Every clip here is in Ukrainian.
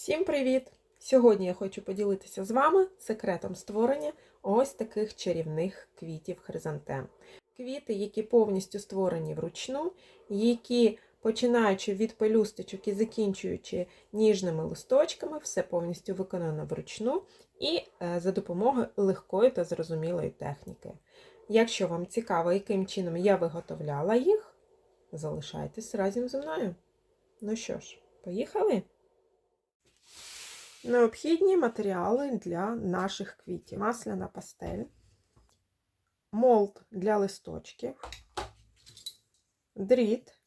Всім привіт! Сьогодні я хочу поділитися з вами секретом створення ось таких чарівних квітів хризантем. Квіти, які повністю створені вручну, які, починаючи від пелюсточок і закінчуючи ніжними листочками, все повністю виконано вручну і е, за допомогою легкої та зрозумілої техніки. Якщо вам цікаво, яким чином я виготовляла їх, залишайтесь разом зі мною. Ну що ж, поїхали? Необхідні матеріали для наших квітів. Масляна пастель, молд для листочків, дріт,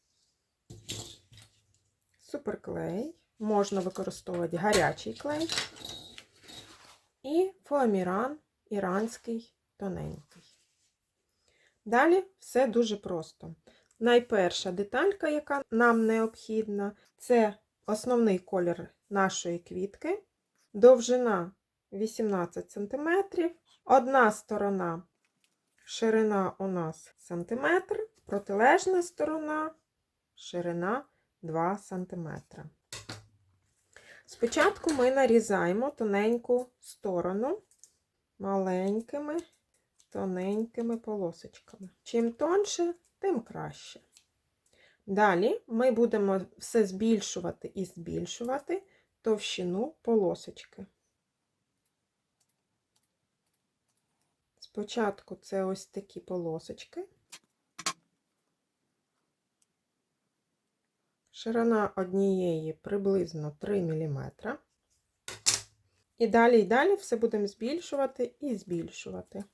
суперклей, можна використовувати гарячий клей і фоаміран іранський тоненький. Далі все дуже просто. Найперша деталька, яка нам необхідна, це основний колір нашої квітки, довжина 18 см, одна сторона, ширина у нас сантиметр, протилежна сторона, ширина 2 см. Спочатку ми нарізаємо тоненьку сторону маленькими, тоненькими полосочками. Чим тонше, тим краще. Далі ми будемо все збільшувати і збільшувати товщину полосочки. Спочатку це ось такі полосочки. Ширина однієї приблизно 3 мм. І далі і далі все будемо збільшувати і збільшувати.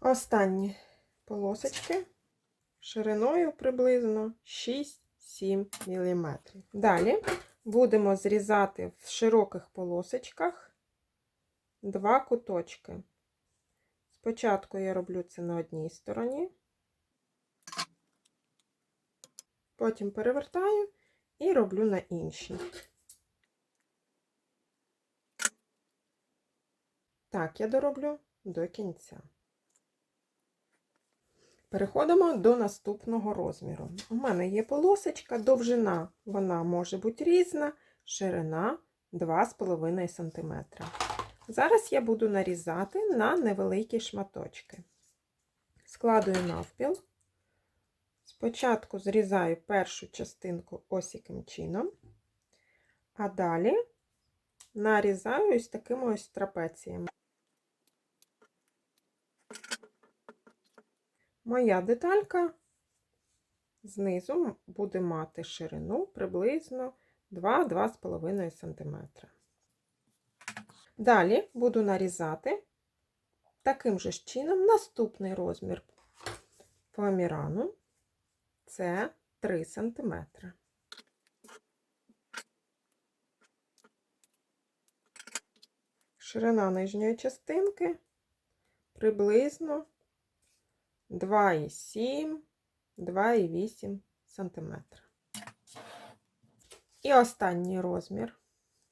Останні полосочки шириною приблизно 6-7 мм. Далі будемо зрізати в широких полосочках два куточки. Спочатку я роблю це на одній стороні, потім перевертаю і роблю на іншій. Так, я дороблю до кінця. Переходимо до наступного розміру. У мене є полосочка, довжина вона може бути різна, ширина 2,5 см. Зараз я буду нарізати на невеликі шматочки. Складую навпіл. Спочатку зрізаю першу частинку ось яким чином, а далі нарізаю ось такими ось трапеціями. Моя деталька знизу буде мати ширину приблизно 2-2,5 см. Далі буду нарізати таким же чином наступний розмір фоамірану це 3 см. Ширина нижньої частинки приблизно 2,7, 2,8 см. І останній розмір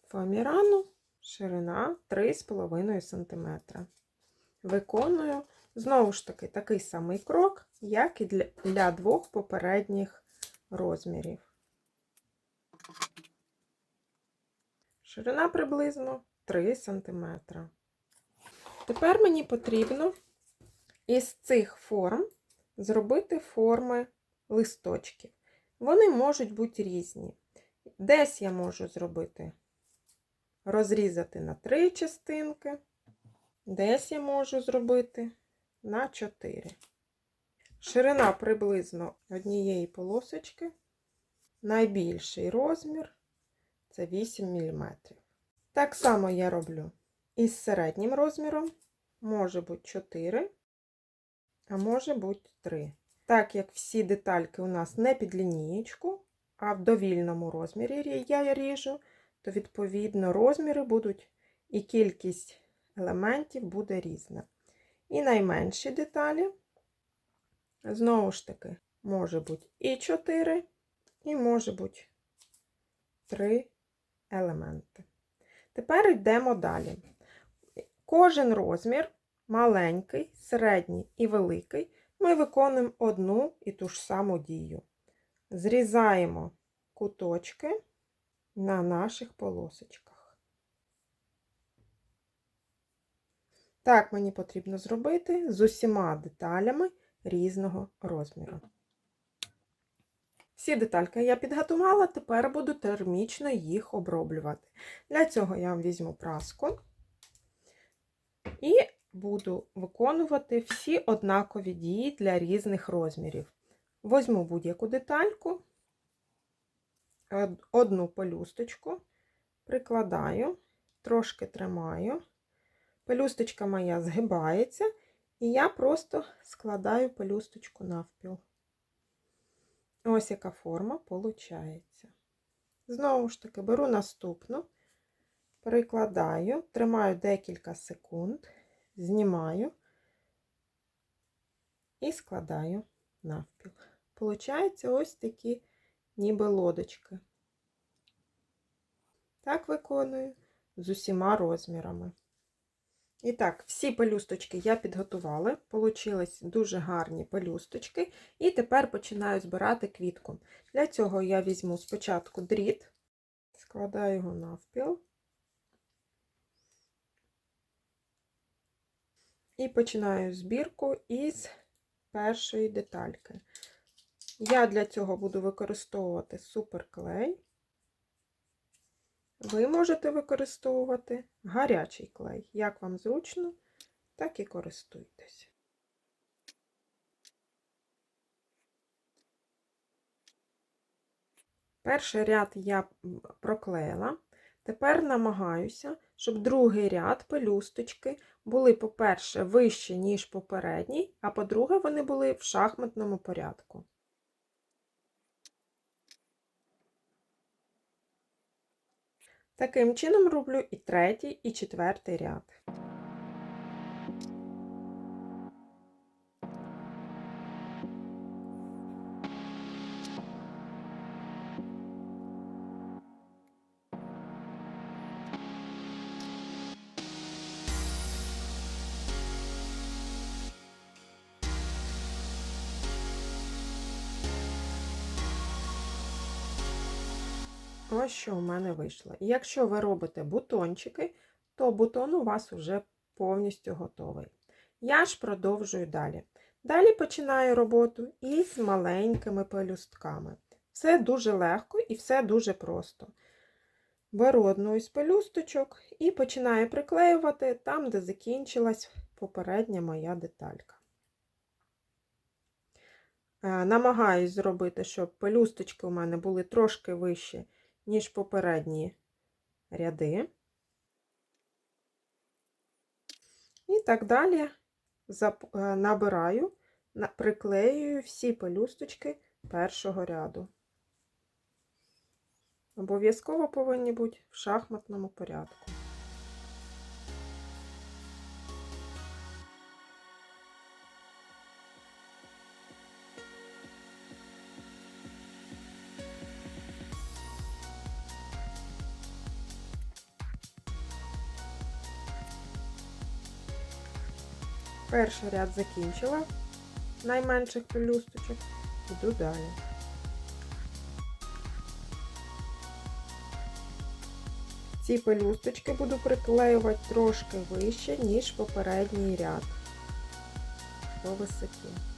фоамірану ширина 3,5 см. Виконую знову ж таки такий самий крок, як і для, для двох попередніх розмірів. Ширина приблизно 3 см. Тепер мені потрібно із цих форм зробити форми листочків. Вони можуть бути різні. Десь я можу зробити, розрізати на три частинки, десь я можу зробити на 4. Ширина приблизно однієї полосочки. Найбільший розмір це 8 мм. Так само я роблю із середнім розміром, може бути 4 а може бути 3. Так як всі детальки у нас не під лінієчку, а в довільному розмірі я ріжу, то, відповідно, розміри будуть і кількість елементів буде різна. І найменші деталі, знову ж таки, може бути і 4, і може бути 3 елементи. Тепер йдемо далі. Кожен розмір маленький, середній і великий, ми виконуємо одну і ту ж саму дію. Зрізаємо куточки на наших полосочках. Так мені потрібно зробити з усіма деталями різного розміру. Всі детальки я підготувала, тепер буду термічно їх оброблювати. Для цього я візьму праску і буду виконувати всі однакові дії для різних розмірів. Возьму будь-яку детальку, одну пелюсточку, прикладаю, трошки тримаю. Пелюсточка моя згибається, і я просто складаю пелюсточку навпіл. Ось яка форма виходить. Знову ж таки, беру наступну, перекладаю, тримаю декілька секунд, знімаю і складаю навпіл. Получається ось такі ніби лодочки. Так виконую з усіма розмірами. І так, всі пелюсточки я підготувала, получились дуже гарні пелюсточки, і тепер починаю збирати квітку. Для цього я візьму спочатку дріт, складаю його навпіл і починаю збірку із першої детальки. Я для цього буду використовувати суперклей. Ви можете використовувати гарячий клей. Як вам зручно, так і користуйтесь. Перший ряд я проклеїла. Тепер намагаюся, щоб другий ряд пелюсточки були, по-перше, вище, ніж попередній, а по-друге, вони були в шахматному порядку. Таким чином роблю і третій, і четвертий ряд. Ось що у мене вийшло. І якщо ви робите бутончики, то бутон у вас вже повністю готовий. Я ж продовжую далі. Далі починаю роботу із маленькими пелюстками. Все дуже легко і все дуже просто. Беру одну із пелюсточок і починаю приклеювати там, де закінчилась попередня моя деталька. Е, намагаюсь зробити, щоб пелюсточки у мене були трошки вищі ніж попередні ряди. І так далі е, набираю, приклеюю всі пелюсточки першого ряду. Обов'язково повинні бути в шахматному порядку. Перший ряд закінчила найменших пелюсточок, йду далі. Ці пелюсточки буду приклеювати трошки вище, ніж попередній ряд по висоті.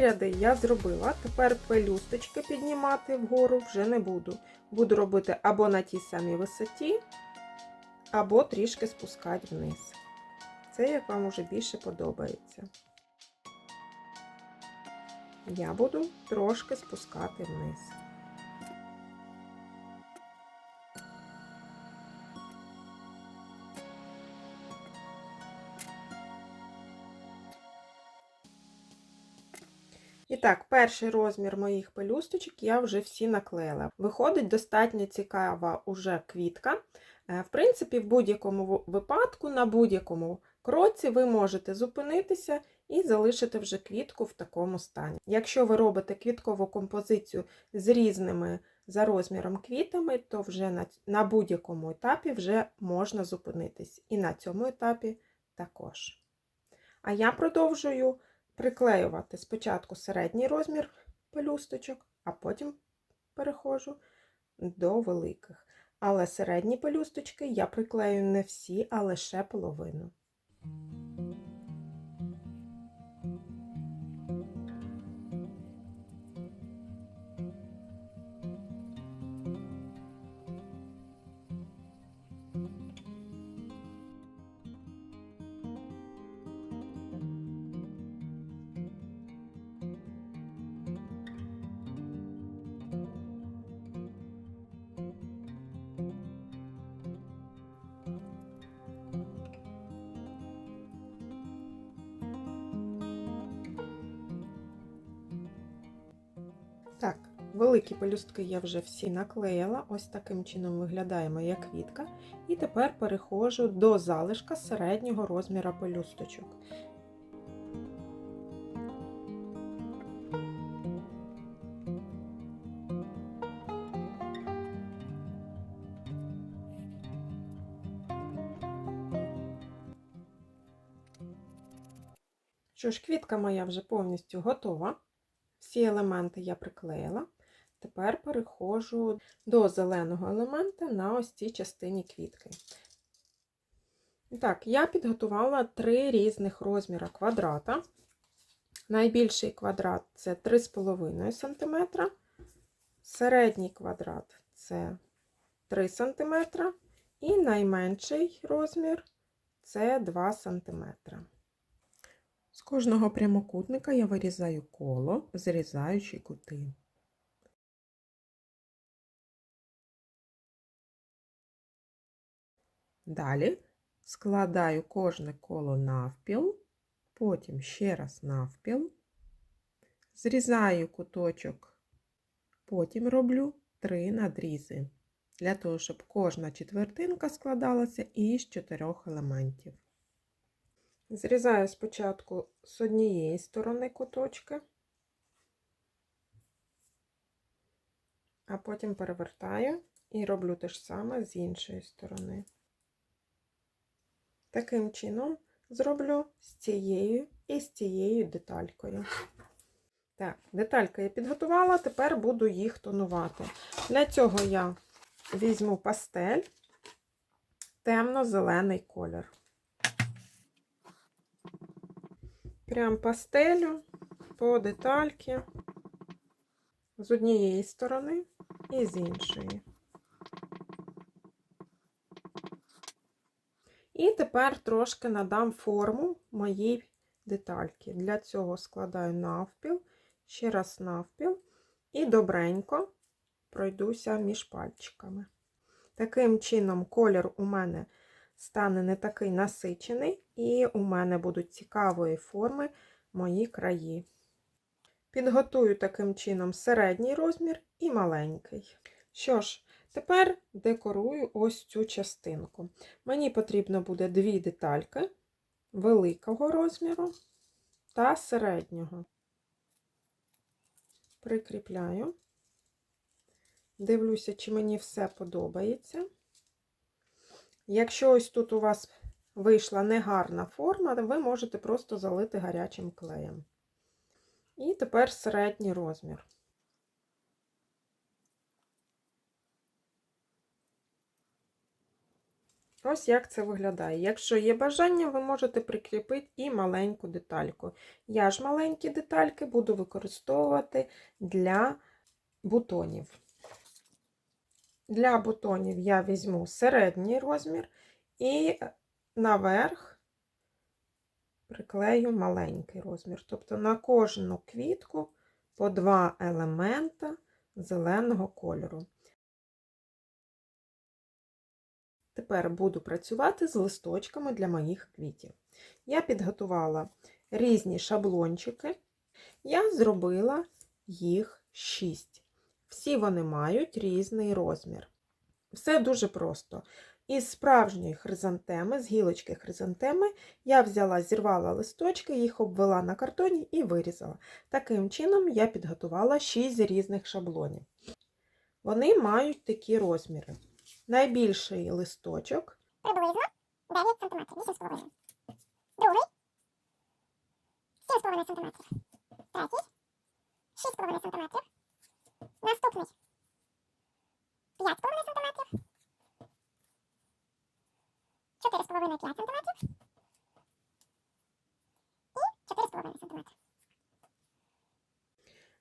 Ряди я зробила, тепер пелюсточки піднімати вгору вже не буду. Буду робити або на тій самій висоті, або трішки спускати вниз. Це як вам уже більше подобається. Я буду трошки спускати вниз. Так, перший розмір моїх пелюсточок я вже всі наклеїла. Виходить достатньо цікава уже квітка. Е, В принципі, в будь-якому випадку, на будь-якому кроці ви можете зупинитися і залишити вже квітку в такому стані. Якщо ви робите квіткову композицію з різними за розміром квітами, то вже на, на будь-якому етапі вже можна зупинитись. І на цьому етапі також. А я продовжую приклеювати спочатку середній розмір пелюсточок, а потім перехожу до великих. Але середні пелюсточки я приклею не всі, а лише половину. Великі пелюстки я вже всі наклеїла. Ось таким чином виглядає моя квітка. І тепер переходжу до залишка середнього розміра пелюсточок. Що ж, квітка моя вже повністю готова. Всі елементи я приклеїла. Тепер переходжу до зеленого елемента на ось цій частині квітки. Так, я підготувала три різних розміри квадрата. Найбільший квадрат це 3,5 см, середній квадрат це 3 см, і найменший розмір це 2 см. З кожного прямокутника я вирізаю коло, зрізаючи кути. Далі складаю кожне коло навпіл, потім ще раз навпіл, зрізаю куточок, потім роблю три надрізи, для того, щоб кожна четвертинка складалася із чотирьох елементів. Зрізаю спочатку з однієї сторони куточки, а потім перевертаю і роблю те ж саме з іншої сторони. Таким чином зроблю з цією і з цією деталькою. Так, детальки я підготувала, тепер буду їх тонувати. Для цього я візьму пастель, темно-зелений колір. Прям пастелю по детальки з однієї сторони і з іншої. І тепер трошки надам форму моїй детальки. Для цього складаю навпіл, ще раз навпіл і добренько пройдуся між пальчиками. Таким чином, колір у мене стане не такий насичений, і у мене будуть цікавої форми мої краї. Підготую таким чином середній розмір і маленький. Що ж, тепер декорую ось цю частинку. Мені потрібно буде дві детальки великого розміру та середнього. Прикріпляю. Дивлюся, чи мені все подобається. Якщо ось тут у вас вийшла негарна форма, ви можете просто залити гарячим клеєм. І тепер середній розмір. Ось як це виглядає. Якщо є бажання, ви можете прикріпити і маленьку детальку. Я ж маленькі детальки буду використовувати для бутонів. Для бутонів я візьму середній розмір і наверх приклею маленький розмір. Тобто на кожну квітку по два елемента зеленого кольору. Тепер буду працювати з листочками для моїх квітів. Я підготувала різні шаблончики. Я зробила їх 6. Всі вони мають різний розмір. Все дуже просто. Із справжньої хризантеми, з гілочки хризантеми, я взяла, зірвала листочки, їх обвела на картоні і вирізала. Таким чином я підготувала 6 різних шаблонів. Вони мають такі розміри. Найбільший листочок приблизно 9 см, 8,5. Другий 7,5 см. Третій 6,5 см. Наступний 5,5 см. 4,5-5 см. І 4,5 см.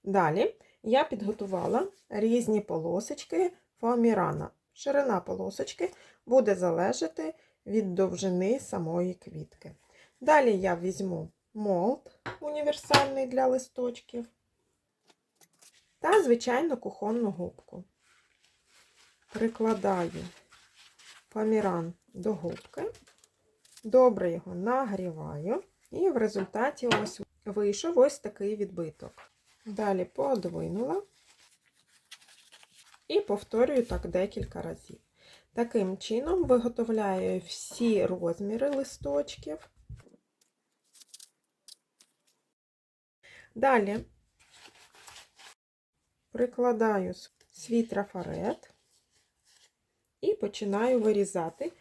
Далі я підготувала різні полосочки фоамірана. Ширина полосочки буде залежати від довжини самої квітки. Далі я візьму молд універсальний для листочків та, звичайно, кухонну губку. Прикладаю фоаміран до губки, добре його нагріваю, і в результаті ось вийшов ось такий відбиток. Далі подвинула і повторюю так декілька разів. Таким чином виготовляю всі розміри листочків. Далі прикладаю свій трафарет і починаю вирізати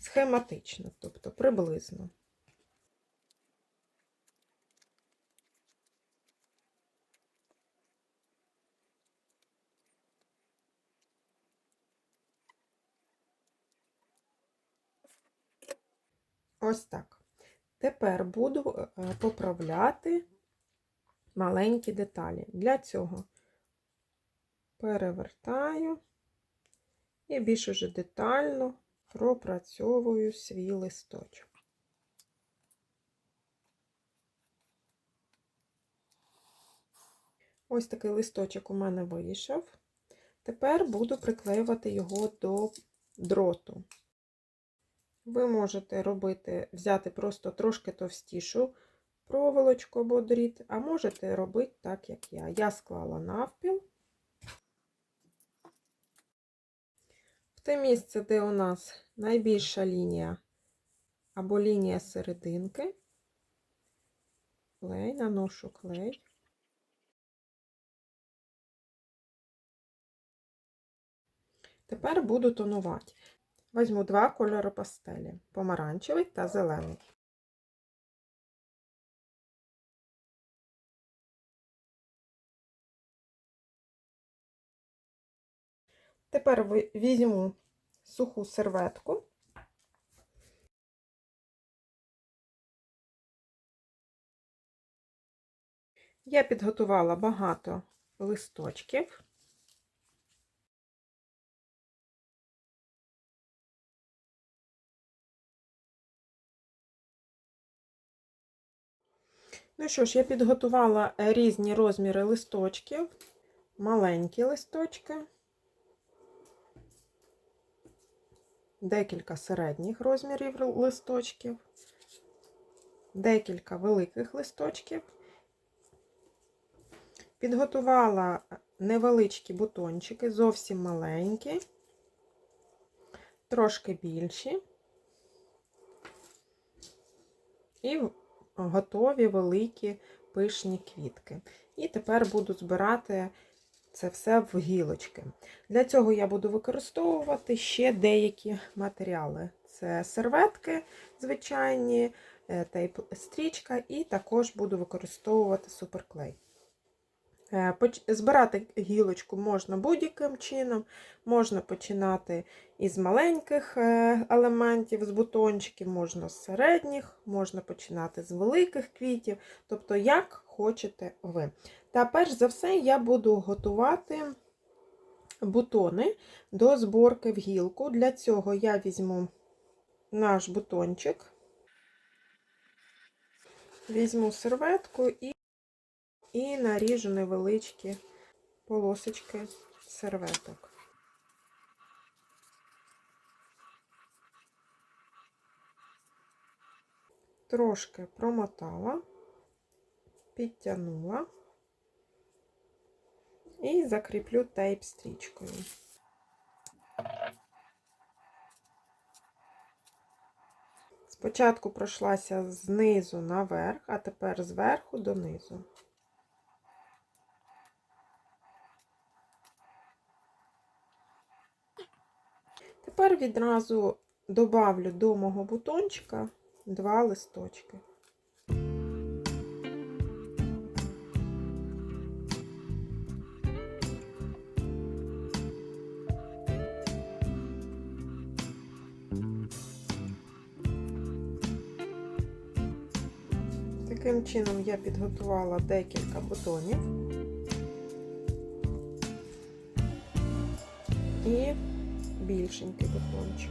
схематично, тобто приблизно. Ось так. Тепер буду е, поправляти маленькі деталі. Для цього перевертаю і більш уже детально пропрацьовую свій листочок. Ось такий листочок у мене вийшов. Тепер буду приклеювати його до дроту. Ви можете робити, взяти просто трошки товстішу проволочку або дріт, а можете робити так, як я. Я склала навпіл. В те місце, де у нас найбільша лінія або лінія серединки, клей, наношу клей. Тепер буду тонувати. Візьму два кольори пастелі помаранчевий та зелений. Тепер візьму суху серветку. Я підготувала багато листочків. Ну що ж, я підготувала е, різні розміри листочків, маленькі листочки, декілька середніх розмірів листочків, декілька великих листочків. Підготувала невеличкі бутончики, зовсім маленькі, трошки більші. І готові великі пишні квітки. І тепер буду збирати це все в гілочки. Для цього я буду використовувати ще деякі матеріали. Це серветки звичайні, е, тейп-стрічка, і також буду використовувати суперклей. Е, збирати гілочку можна будь-яким чином, можна починати із маленьких е, елементів, з бутончиків, можна з середніх, можна починати з великих квітів, тобто, як хочете ви. Та перш за все, я буду готувати бутони до зборки в гілку. Для цього я візьму наш бутончик, візьму серветку і і наріжу невеличкі полосочки серветок. Трошки промотала, підтягнула і закріплю тейп стрічкою. Спочатку пройшлася знизу наверх, а тепер зверху донизу. Тепер відразу добавлю до мого бутончика два листочки. Таким чином я підготувала декілька бутонів і більшенький бутончик.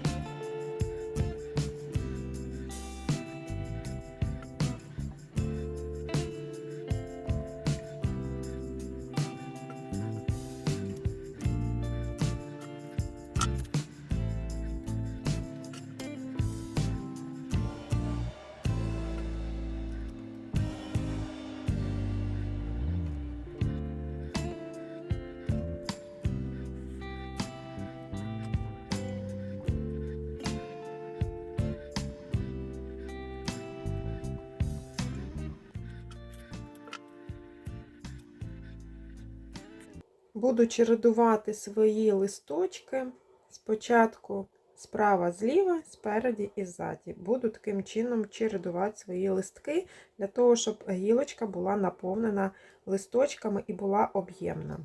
Буду чередувати свої листочки спочатку справа зліва, спереді і ззаді. Буду таким чином чередувати свої листки для того, щоб гілочка була наповнена листочками і була об'ємна.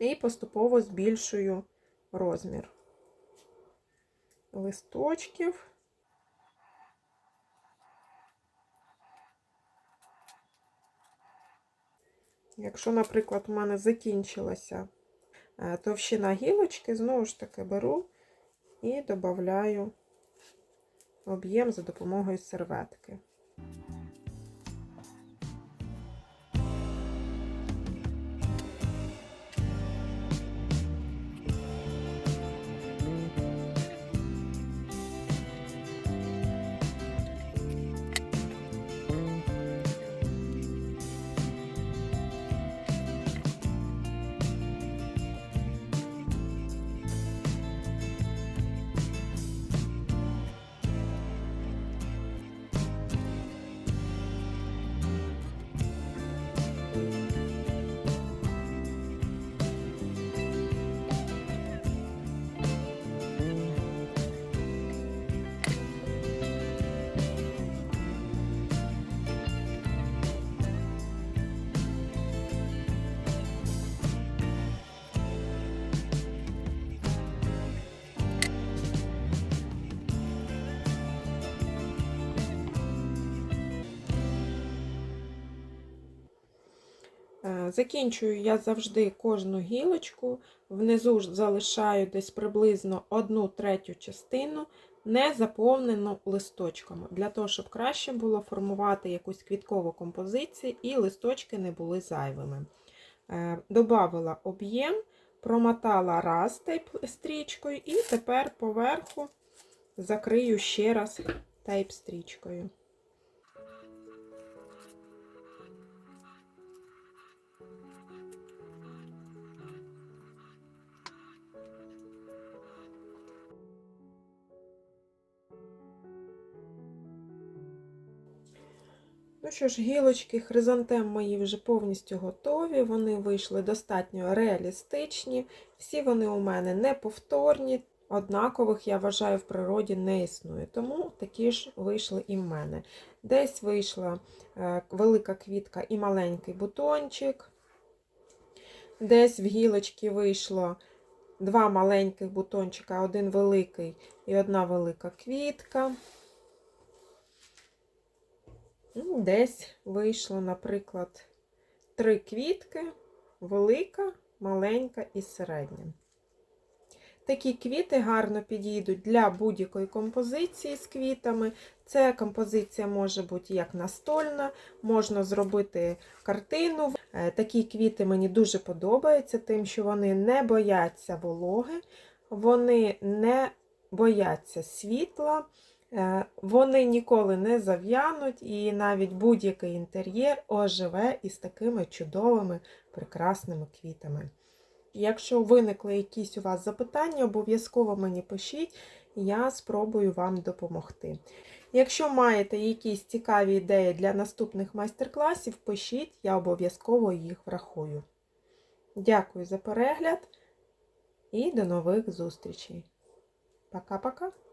І поступово збільшую розмір листочків. Якщо, наприклад, у мене закінчилася е, товщина гілочки, знову ж таки беру і додаю об'єм за допомогою серветки. Закінчую я завжди кожну гілочку, внизу залишаю десь приблизно одну третю частину, не заповнену листочками, для того, щоб краще було формувати якусь квіткову композицію і листочки не були зайвими. Е, Добавила об'єм, промотала раз тейп стрічкою, і тепер поверху закрию ще раз тейп Ну що ж, гілочки хризантем мої вже повністю готові. Вони вийшли достатньо реалістичні. Всі вони у мене неповторні, однакових, я вважаю, в природі не існує. Тому такі ж вийшли і в мене. Десь вийшла е, велика квітка і маленький бутончик. Десь в гілочки вийшло два маленьких бутончика, один великий і одна велика квітка. Ну, Десь вийшло, наприклад, три квітки, велика, маленька і середня. Такі квіти гарно підійдуть для будь-якої композиції з квітами. Ця композиція може бути як настольна, можна зробити картину. Е, Такі квіти мені дуже подобаються, тим, що вони не бояться вологи, вони не бояться світла. Е, Вони ніколи не зав'януть, і навіть будь-який інтер'єр оживе із такими чудовими, прекрасними квітами. Якщо виникли якісь у вас запитання, обов'язково мені пишіть, я спробую вам допомогти. Якщо маєте якісь цікаві ідеї для наступних майстер-класів, пишіть, я обов'язково їх врахую. Дякую за перегляд і до нових зустрічей. Пока-пока!